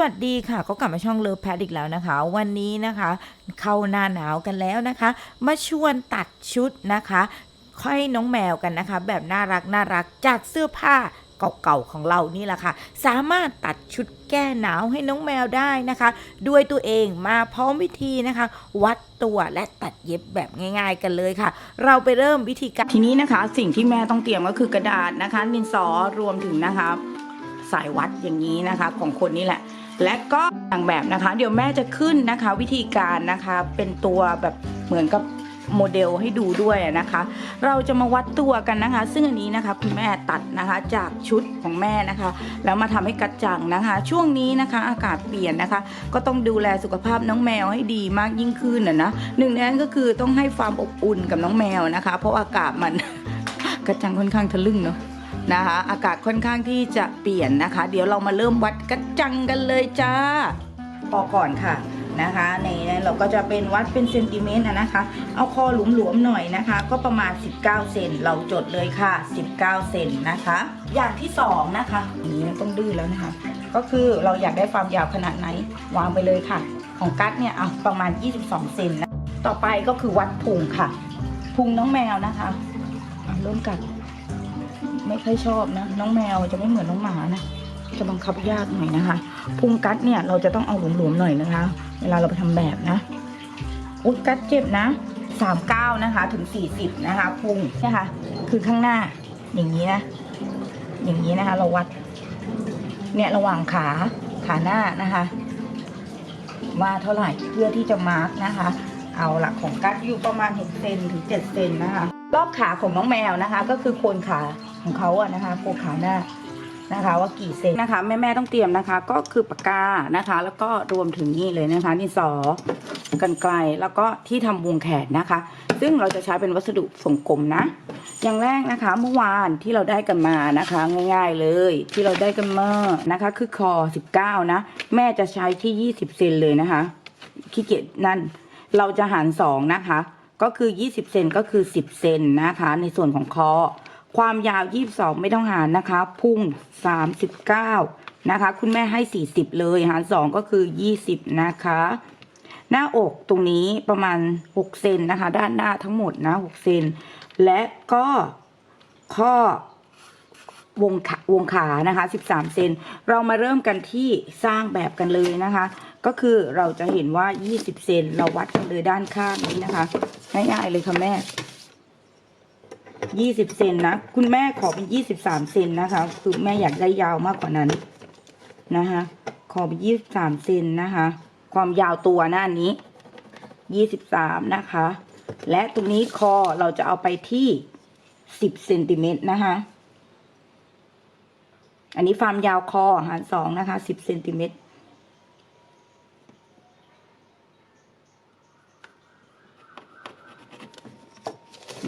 วัสดีค่ะ ก็กลับมาช่องเลิฟแพทอีกแล้วนะคะ วันนี้นะคะ เข้าหน้าหนาวกันแล้วนะคะ มาชวนตัดชุดนะคะค่อยน้องแมวกันนะคะ แบบน่ารักน่ารักจากเสื้อผ้าเก่าๆของเรานี่แหละค่ะ สามารถตัดชุดแก้หนาวให้น้องแมวได้นะคะ ด้วยตัวเองมาพร้อมวิธีนะคะ วัดตัวและตัดเย็บแบบง่าย ๆ กันเลยค่ะ เราไปเริ่มวิธีการทีนี้นะคะ สิ่งที่แม่ต้องเตรียมก็คือกระดาษนะคะดินสอรวมถึงนะคะสายวัดอย่างนี้นะคะ ของคนนี่แหละ และก็ต่างแบบนะคะ เดี๋ยวแม่จะขึ้นนะคะ วิธีการนะคะเป็นตัวแบบเหมือนกับโมเดลให้ดูด้วยนะคะ เราจะมาวัดตัวกันนะคะ ซึ่งอันนี้นะคะคุณแม่ตัดนะคะจากชุดของแม่นะคะ แล้วมาทำให้กระจ่างนะคะ ช่วงนี้นะคะอากาศเปลี่ยนนะคะ ก็ต้องดูแลสุขภาพน้องแมวให้ดีมากยิ่งขึ้นนะนะหนึ่งในนั้นก็คือต้องให้ความอบอุ่นกับน้องแมวนะคะ เพราะอากาศมันกระจังค่อนข้างทะลึ่งเนาะ นะคะ อากาศค่อนข้างที่จะเปลี่ยนนะคะ เดี๋ยวเรามาเริ่มวัดกระจังกันเลยจ้าพอก่อนค่ะนะคะในนั้เราก็จะเป็นวัดเป็นเซนติเมตรนะคะ เอาคอหลวมๆหน่อยนะคะ ก็ประมาณ 19 เซนเราจดเลยค่ะ 19 เซนนะคะ อย่างที่สองนะคะอันนี้ต้องดื้อแล้วนะคะ ก็คือเราอยากได้ความยาวขนาดไหนวางไปเลยค่ะ ของกัดเนี่ยเอาประมาณ 22 เซนนะต่อไปก็คือวัดพุงค่ะ พุงน้องแมวนะคะเริ่มกัด ไม่ค่อยชอบนะ น้องแมวจะไม่เหมือนน้องหมานะจะบังคับยากหน่อยนะคะพุงกัดเนี่ยเราจะต้องเอาหลวมๆหน่อยนะคะ เวลาเราไปทำแบบนะอุ๊ยกัดเจ็บนะสามเก้านะคะถึงสี่สิบนะคะพุงเนี่ยค่ะคือข้างหน้าอย่างนี้นะอย่างนี้นะคะ เราวัด เนี่ยระหว่างขาขาหน้านะคะว่าเท่าไหร่เพื่อที่จะมาร์กนะคะ เอาละของกัดอยู่ประมาณ6เซนถึง7เซนนะคะ รอบขาของน้องแมวนะคะ ก็คือโคนขาของเขาอะนะคะโคนขาหน้านะคะว่ากี่เซนนะคะแม่แม่ๆต้องเตรียมนะคะ ก็คือปากกานะคะ แล้วก็รวมถึงนี่เลยนะคะดินสอกันไกลแล้วก็ที่ทำวงแขนนะคะ ซึ่งเราจะใช้เป็นวัสดุทรงกลมนะ อย่างแรกนะคะ เมื่อวานที่เราได้กันมานะคะ ง่าย ๆเลย ที่เราได้กันมานะคะ คือคอ 19 นะ แม่จะใช้ที่ 20 เซนเลยนะคะขี้เกียจนั่นเราจะหารสองนะคะ ก็คือ 20 เซนก็คือ 10 เซนนะคะ ในส่วนของคอ ความยาว 22 ไม่ต้องหารนะคะ พุ่ง 39 นะคะ คุณแม่ให้ 40 เลยหารสองก็คือ 20 นะคะ หน้าอกตรงนี้ประมาณ 6 เซนนะคะ ด้านหน้าทั้งหมดนะ 6 เซน และก็ข้อวงขาวงขานะคะ 13 เซน เรามาเริ่มกันที่สร้างแบบกันเลยนะคะ ก็คือเราจะเห็นว่า 20 เซนเราวัดกันเลยด้านข้างนี้นะคะ ง่ายๆเลยค่ะแม่ 20 เซนนะ คุณแม่ขอเป็น 23 เซนนะคะ คือแม่อยากได้ยาวมากกว่านั้นนะคะ ขอเป็น 23 เซนนะคะ ความยาวตัวหน้านี้ 23 นะคะ และตรงนี้คอเราจะเอาไปที่ 10 เซนติเมตรนะคะอันนี้ความยาวคอหารสองนะคะ10เซนติเมตร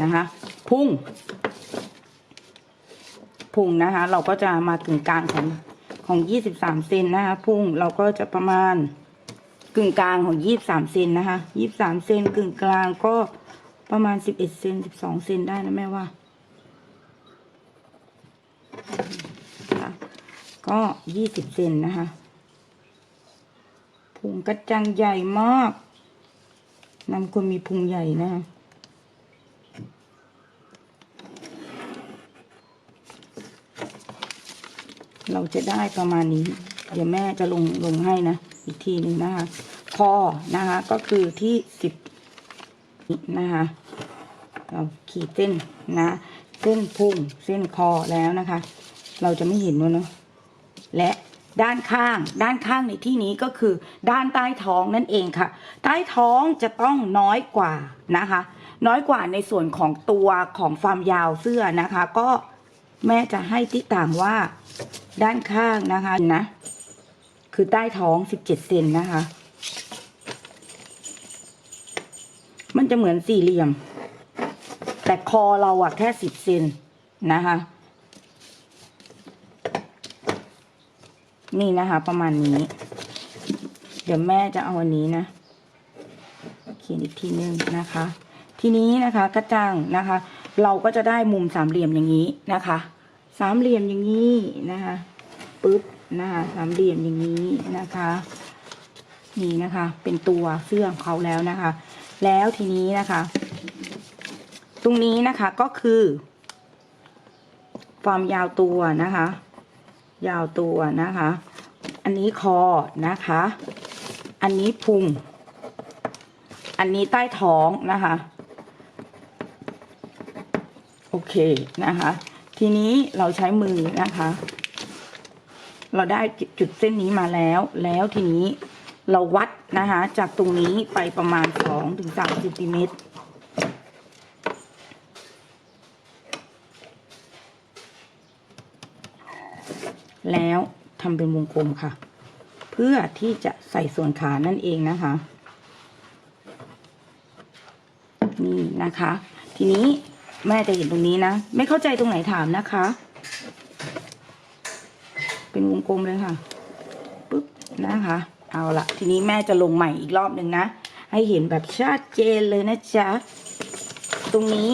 นะคะพุ่ง พุ่งนะคะ เราก็จะมาถึงกลางของของ23เซนนะคะ พุ่งเราก็จะประมาณกึ่งกลางของ23เซนนะคะ23เซนกึ่งกลางก็ประมาณ11เซน12เซนได้นะแม่ว่าค่ะก็20เซนนะคะพุงกระจังใหญ่มากนำคนมีพุงใหญ่นะคะ เราจะได้ประมาณนี้ เดี๋ยวแม่จะลงลงให้นะ อีกทีหนึ่งนะคะคอนะคะ ก็คือที่สิบนะคะเราขีดเส้นนะ เส้นพุงเส้นคอแล้วนะคะ เราจะไม่เห็นเนาะและด้านข้าง ด้านข้างในที่นี้ก็คือด้านใต้ท้องนั่นเองค่ะ ใต้ท้องจะต้องน้อยกว่านะคะ น้อยกว่าในส่วนของตัวของความยาวเสื้อนะคะ ก็แม่จะให้ที่ต่างว่า ด้านข้างนะคะนะ คือใต้ท้อง17เซนนะคะ มันจะเหมือนสี่เหลี่ยม แต่คอเราอะแค่10เซนนะคะ นี่นะคะ ประมาณนี้ เดี๋ยวแม่จะเอาอันนี้นะ เขียนอีกทีนึงนะคะ ทีนี้นะคะกระจังนะคะ เราก็จะได้มุมสามเหลี่ยมอย่างนี้นะคะ สามเหลี่ยมอย่างนี้นะคะปึ๊บนะคะสามเหลี่ยมอย่างนี้นะคะ นี่นะคะ เป็นตัวเสื้อของเขาแล้วนะคะ แล้วทีนี้นะคะ ตรงนี้นะคะก็คือความยาวตัวนะคะ ยาวตัวนะคะ อันนี้คอนะคะ อันนี้พุง อันนี้ใต้ท้องนะคะ โอเคนะคะ ทีนี้เราใช้มือนะคะ เราได้จุดเส้นนี้มาแล้ว แล้วทีนี้เราวัดนะคะ จากตรงนี้ไปประมาณ2ถึง3เซนติเมตรแล้วทำเป็นวงกลมค่ะ เพื่อที่จะใส่ส่วนขานั่นเองนะคะ นี่นะคะ ทีนี้ แม่จะเห็นตรงนี้นะ ไม่เข้าใจตรงไหนถามนะคะ เป็นวงกลมเลยค่ะปุ๊บนะคะ เอาละทีนี้แม่จะลงใหม่อีกรอบหนึ่งนะ ให้เห็นแบบชัดเจนเลยนะจ๊ะ ตรงนี้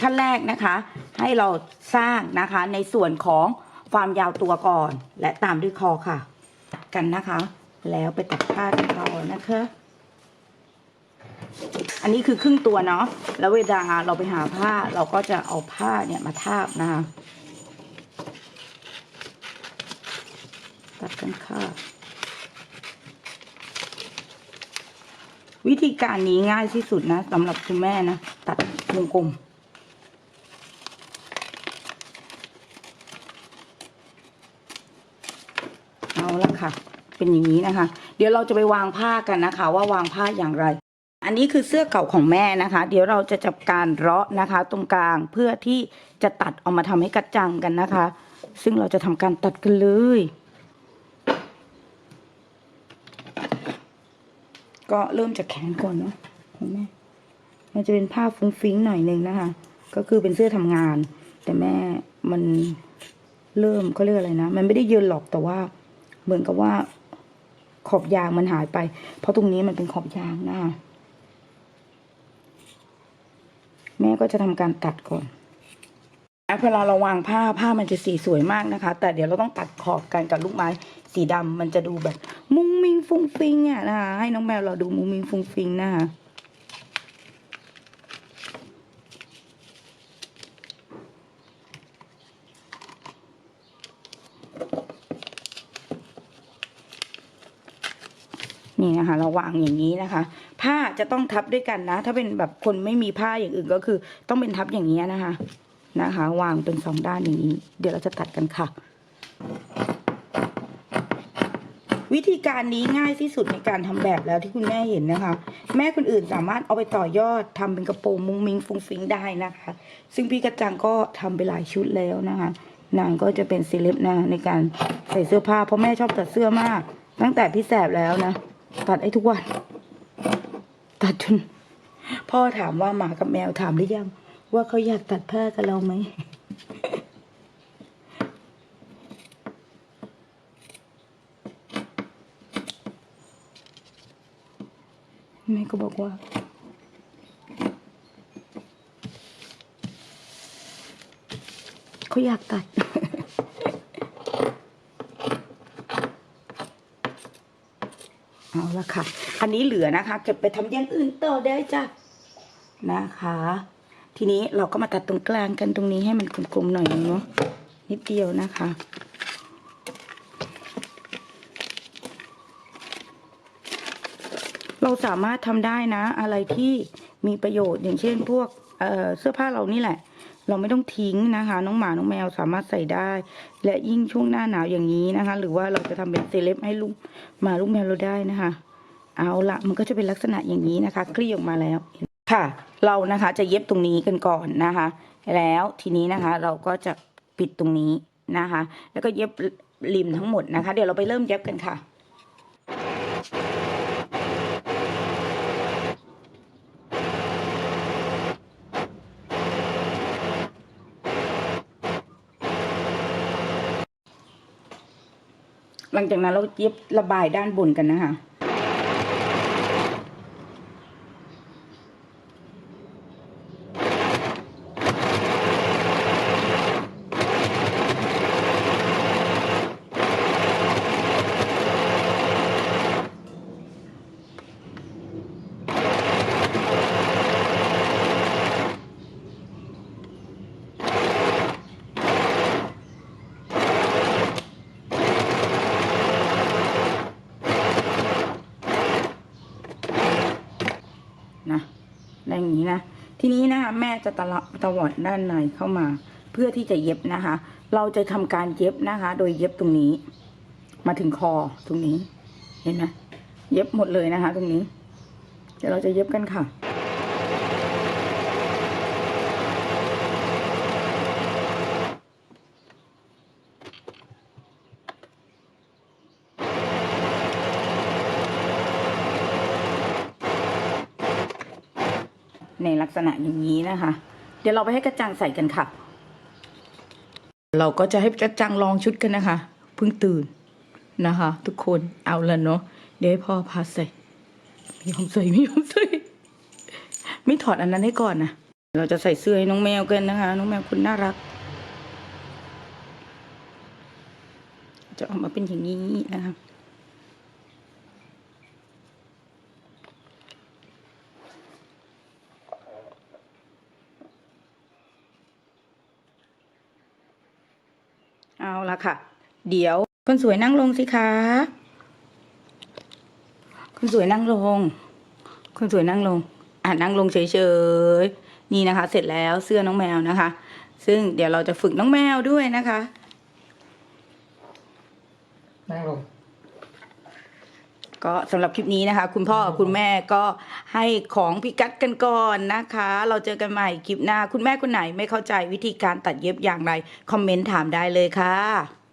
ขั้นแรกนะคะ ให้เราสร้างนะคะในส่วนของความยาวตัวก่อน และตามด้วยคอค่ะ กันนะคะ แล้วไปตัดผ้ากันต่อนะคะ อันนี้คือครึ่งตัวเนาะแล้วเวลาเราไปหาผ้าเราก็จะเอาผ้าเนี่ยมาทาบนะคะตัดกันค่ะวิธีการนี้ง่ายที่สุดนะสำหรับคุณแม่นะ ตัดวงกลมเอาละค่ะ เป็นอย่างนี้นะคะ เดี๋ยวเราจะไปวางผ้ากันนะคะ ว่าวางผ้าอย่างไร อันนี้คือเสื้อเก่าของแม่นะคะ เดี๋ยวเราจะจับการเราะนะคะ ตรงกลางเพื่อที่จะตัดออกมาทำให้กระจังกันนะคะ ซึ่งเราจะทำการตัดกันเลย ก็เริ่มจากแขนก่อนเนาะเห็นไหมมันจะเป็นผ้าฟุ้งฟิ้งหน่อยนึงนะคะ ก็คือเป็นเสื้อทำงาน แต่แม่มันเริ่มเขาเรียกอะไรนะ มันไม่ได้เยินหรอกแต่ว่า เหมือนกับว่าขอบยางมันหายไป เพราะตรงนี้มันเป็นขอบยางนะคะ แม่ก็จะทำการตัดก่อนเวลาเราวางผ้าผ้ามันจะสีสวยมากนะคะ แต่เดี๋ยวเราต้องตัดขอบกันกับลูกไม้สีดำมันจะดูแบบ มุ้งมิงฟุ้งฟิงอะนะคะให้น้องแมวเราดูมุ้งมิงฟุ้งฟิงนะคะ นะคะเราวางอย่างนี้นะคะ ผ้าจะต้องทับด้วยกันนะ ถ้าเป็นแบบคนไม่มีผ้าอย่างอื่นก็คือ ต้องเป็นทับอย่างนี้นะคะนะคะ วางเป็นสองด้านอย่างนี้ เดี๋ยวเราจะตัดกันค่ะ วิธีการนี้ง่ายที่สุดในการทำแบบแล้วที่คุณแม่เห็นนะคะ แม่คนอื่นสามารถเอาไปต่อยอดทำเป็นกระโปรงมุ้งมิงฟุ้งฟิงได้นะคะ ซึ่งพี่กระจังก็ทำไปหลายชุดแล้วนะคะนางก็จะเป็นเซเลบนะในการใส่เสื้อผ้าเพราะแม่ชอบตัดเสื้อมาก ตั้งแต่พี่แสบแล้วนะ ตัดไอ้ทุกวัน ตัดจน พ่อถามว่าหมากับแมวถามหรือยัง ว่าเขาอยากตัดผ้ากับเราไหมแม่ก็บอกว่า เขาอยากตัด เอา ละค่ะ อันนี้เหลือนะคะ เก็บไปทำอย่างอื่นต่อได้จ้ะนะคะ ทีนี้เราก็มาตัดตรงกลางกันตรงนี้ให้มันกลมๆหน่อยนึงเนาะนิดเดียวนะคะเราสามารถทำได้นะ อะไรที่มีประโยชน์อย่างเช่นพวกเเสื้อผ้าเรานี่แหละ เราไม่ต้องทิ้งนะคะ น้องหมาน้องแมวสามารถใส่ได้ และยิ่งช่วงหน้าหนาวอย่างนี้นะคะ หรือว่าเราจะทำเป็นเซเลบให้ลูกหมาลูกแมวเราได้นะคะ เอาละมันก็จะเป็นลักษณะอย่างนี้นะคะคลี่ออกมาแล้วค่ะ เรานะคะจะเย็บตรงนี้กันก่อนนะคะ แล้วทีนี้นะคะ เราก็จะปิดตรงนี้นะคะ แล้วก็เย็บริมทั้งหมดนะคะ เดี๋ยวเราไปเริ่มเย็บกันค่ะ หลังจากนั้นเราเย็บระบายด้านบนกันนะคะ อย่างนี้นะทีนี้นะคะแม่จะตะละตะวัดด้านในเข้ามา เพื่อที่จะเย็บนะคะ เราจะทำการเย็บนะคะ โดยเย็บตรงนี้ มาถึงคอตรงนี้ เห็นไหมเย็บหมดเลยนะคะ ตรงนี้ เดี๋ยวเราจะเย็บกันค่ะ ในลักษณะอย่างนี้นะคะ เดี๋ยวเราไปให้กระจังใส่กันค่ะ เราก็จะให้กระจังลองชุดกันนะคะเพิ่งตื่นนะคะ ทุกคนเอาละเนาะเดี๋ยวให้พ่อพาใส่ไม่ยอมใส่ไม่ยอมใส่ไม่ถอดอันนั้นให้ก่อนนะเราจะใส่เสื้อให้น้องแมวกันนะคะ น้องแมวคุณน่ารัก จะออกมาเป็นอย่างนี้นะคะ ค่ะ เดี๋ยวคนสวยนั่งลงสิคะคนสวยนั่งลงคนสวยนั่งลง อ่านั่งลงเฉยๆนี่นะคะ เสร็จแล้วเสื้อน้องแมวนะคะ ซึ่งเดี๋ยวเราจะฝึกน้องแมวด้วยนะคะ นั่งลง ก็สำหรับคลิปนี้นะคะ คุณพ่อกับคุณแม่ก็ให้ของพิกัดกันก่อนนะคะ เราเจอกันใหม่คลิปหน้า คุณแม่คนไหนไม่เข้าใจวิธีการตัดเย็บอย่างไร คอมเมนต์ถามได้เลยค่ะ